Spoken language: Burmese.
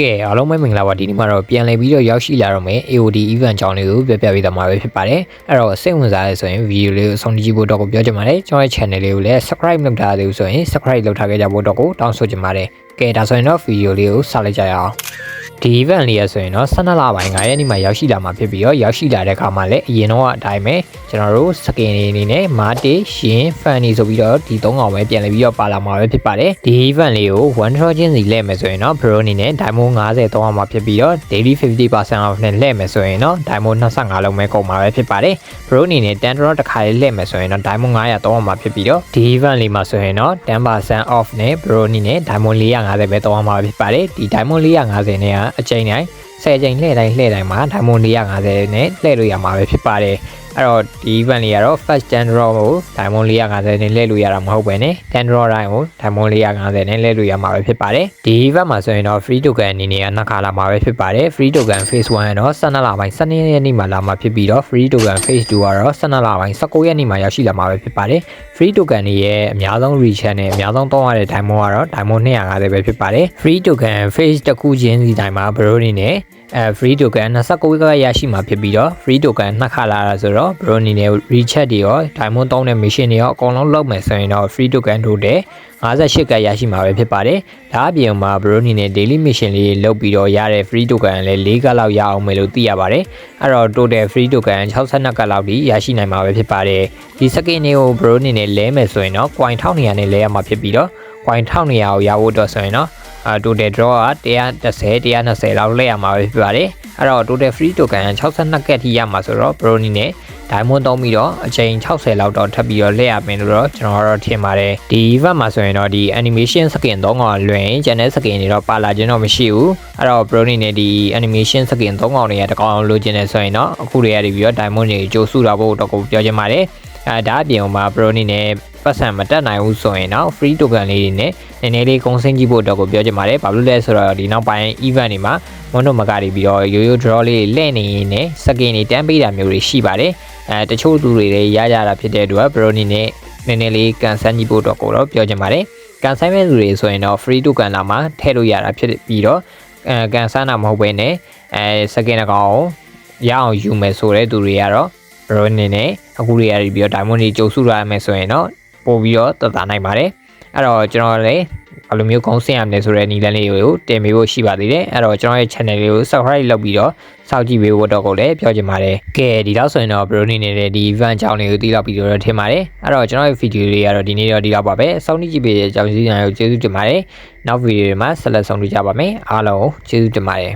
ကဲအားလုံးပဲမင်္ဂလာပါဒီနေ့မှာတော့ပြန်လည်ပြီးတော့ရောက်ရှိလာတော့မယ် AOD event ကြောင်းလေးကိုပြပြပေးသွားမှာပဲဖြစ်ပါတယ်အဲ့တော့စိတ်ဝင်စားရဲဆိုရင်ဗီဒီယိုလေးကိုအဆုံးကြည့်ဖို့တော့ကိုပြောချင်ပါတယ်ကျွန်တော်ရဲ့ channel လေးကိုလည်း subscribe လုပ်ထားသေးဘူးဆိုရင် subscribe လုပ်ထားခဲ့ကြဖို့တော့ကိုတောင်းဆိုချင်ပါတယ်ကဲဒါဆိုရင်တော့ဗီဒီယိုလေးကိုစလိုက်ကြရအောင် ဒီ event လေးရဆိုရင်တော့12လပိုင်း9ရက်နေ့မှာရောက်ရှိလာမှာဖြစ်ပြီးတော့ရောက်ရှိလာတဲ့အခါမှာလည်းအရင်တော့အတိုင်းပဲကျွန်တော်တို့ skin လေးအနေနဲ့ Mate ရှင် Fanny ဆိုပြီးတော့ဒီ၃កောင်ပဲပြန်လည်ပြီးတော့ပါလာမှာပဲဖြစ်ပါတယ်ဒီ event လေးကို1 draw ချင်းစီလဲမယ်ဆိုရင်တော့ Pro အနေနဲ့ Diamond 50တောင်းအောင်မှာဖြစ်ပြီးတော့ daily 50% off နဲ့လဲမယ်ဆိုရင်တော့ Diamond 25လုံးပဲကုန်မှာပဲဖြစ်ပါတယ် Pro အနေနဲ့10 draw တစ်ခါလေးလဲမယ်ဆိုရင်တော့ Diamond 900တောင်းအောင်မှာဖြစ်ပြီးတော့ဒီ event လေးမှာဆိုရင်တော့10% off နဲ့ Pro အနေနဲ့ Diamond 450ပဲတောင်းအောင်မှာဖြစ်ပါတယ်ဒီ Diamond 450နဲ့ကအချိန်တိုင်းဆယ်ချိန်လှည့်တိုင်းလှည့်တိုင်းမှာ Diamond 450နဲ့လှည့်လို့ရမှာပဲဖြစ်ပါတယ်အဲ့တော့ဒီ event လေးကတော့ first 10 draw ကို Diamond 450နဲ့လှည့်လို့ရတာမဟုတ်ပဲね10 draw တိုင်းကို Diamond 450နဲ့လှည့်လို့ရမှာပဲဖြစ်ပါတယ်ဒီ event မှာဆိုရင်တော့ free token အနေနဲ့နှစ်ခါလာမှာပဲဖြစ်ပါတယ် free token phase 1ကတော့12လပိုင်း12ရက်နေ့မှာလာမှာဖြစ်ပြီးတော့ free token phase 2ကတော့12လပိုင်း19ရက်နေ့မှာရောက်ရှိလာမှာပဲဖြစ်ပါတယ် free token တွေရဲ့အများဆုံး reach နဲ့အများဆုံးတောင်းရတဲ့ diamond ကတော့ diamond 250ပဲဖြစ်ပါတယ် free token phase တစ်ခုချင်းစီတိုင်းမှာ bro အနေနဲ့အဲ free token 29ကရရှိမှာဖြစ်ပြီးတော့ free token နှစ်ခါလာတာဆိုတော့ bro အနေနဲ့ rechat တွေရော diamond တောင်းတဲ့ mission တွေရောအကုန်လုံးလုပ်မယ်ဆိုရင်တော့ free token တို့တဲ့58ကရရှိမှာပဲဖြစ်ပါတယ်ဒါအပြင်မှာ bro အနေနဲ့ daily mission လေးလုပ်ပြီးတော့ရတဲ့ free token လည်း၄ကလောက်ရအောင်မယ်လို့သိရပါတယ်အဲ့တော့ total free token 62ကလောက်ဒီရရှိနိုင်မှာပဲဖြစ်ပါတယ်ဒီ skin တွေကို bro အနေနဲ့လဲမယ်ဆိုရင်တော့ coin 1200နဲ့လဲရမှာဖြစ်ပြီးတော့ coin 1200ကိုရဖို့အတွက်ဆိုရင်တော့ အာ total draw က130 120လောက်လဲရမှာပဲဖြစ်ပါတယ်အဲ့တော့ total free token 62ကက်ထိရမှာဆိုတော့ bro အနေနဲ့ diamond သုံးပြီးတော့အချိန်60လောက်တော့ထပ်ပြီးတော့လဲရမယ်လို့တော့ကျွန်တော်တော့ထင်ပါတယ်ဒီ event မှာဆိုရင်တော့ဒီ animation skin သုံးကောင်လွင် channel skin တွေတော့ပါလာခြင်းတော့မရှိဘူးအဲ့တော့ bro အနေနဲ့ဒီ animation skin သုံးကောင်တွေကတကောင်လိုချင်နေဆိုရင်တော့အခုတွေရပြီးတော့ diamond တွေကြိုးစုတာဖို့တော့ကိုပြောချင်ပါတယ်အဲဒါအပြင်မှာ pro အနေနဲ့ ပတ်စံမတက်နိုင်ဘူးဆိုရင်တော့ free token လေးတွေနဲ့နည်းနည်းလေးကုန်စင်းကြည့်ဖို့တော့ကိုပြောချင်ပါတယ်ဘာလို့လဲဆိုတော့ဒီနောက်ပိုင်း event တွေမှာမွန်တို့မကတွေပြီးတော့ရိုးရိုး draw လေးတွေလဲ့နေရင်လည်းစကင်တွေတန်းပေးတာမျိုးတွေရှိပါတယ်အဲတချို့သူတွေလည်းရကြတာဖြစ်တဲ့အတွက် pro အနေနဲ့နည်းနည်းလေးကန်ဆန်းကြည့်ဖို့တော့ကိုတော့ပြောချင်ပါတယ်ကန်ဆိုင်မဲ့သူတွေဆိုရင်တော့ free token လာမှာထည့်လို့ရတာဖြစ်ပြီးတော့အဲကန်ဆန်းတာမဟုတ်ဘဲနဲ့အဲစကင်အကောင်ကိုရအောင်ယူမယ်ဆိုတဲ့သူတွေကတော့ bro အနေနဲ့အခုတွေရပြီးတော့ diamond တွေကြိုစုရမယ်ဆိုရင်တော့ ပို့ပြီးတော့တသားနိုင်ပါတယ်အဲ့တော့ကျွန်တော်လည်းဘယ်လိုမျိုးကောင်းစင်ရမလဲဆိုတဲ့နီလန်းလေးကိုတင်ပေးဖို့ရှိပါသေးတယ်အဲ့တော့ကျွန်တော်ရဲ့ channel လေးကို subscribe လုပ်ပြီးတော့စောင့်ကြည့်ပေးဖို့တော့ကိုလည်းပြောချင်ပါတယ်ကဲဒီတော့ဆိုရင်တော့ bro အနေနဲ့ဒီ event ကြောင်းလေးကိုသိလောက်ပြီးတော့ထင်ပါတယ်အဲ့တော့ကျွန်တော်ရဲ့ video လေးကတော့ဒီနေ့တော့ဒီလောက်ပါပဲစောင့်ကြည့်ပေးတဲ့အကြောင်းစီစဉ်ကိုကျေးဇူးတင်ပါတယ်နောက် video တွေမှာဆက်လက်ဆောင်တွေ့ကြပါမယ်အားလုံးကျေးဇူးတင်ပါတယ်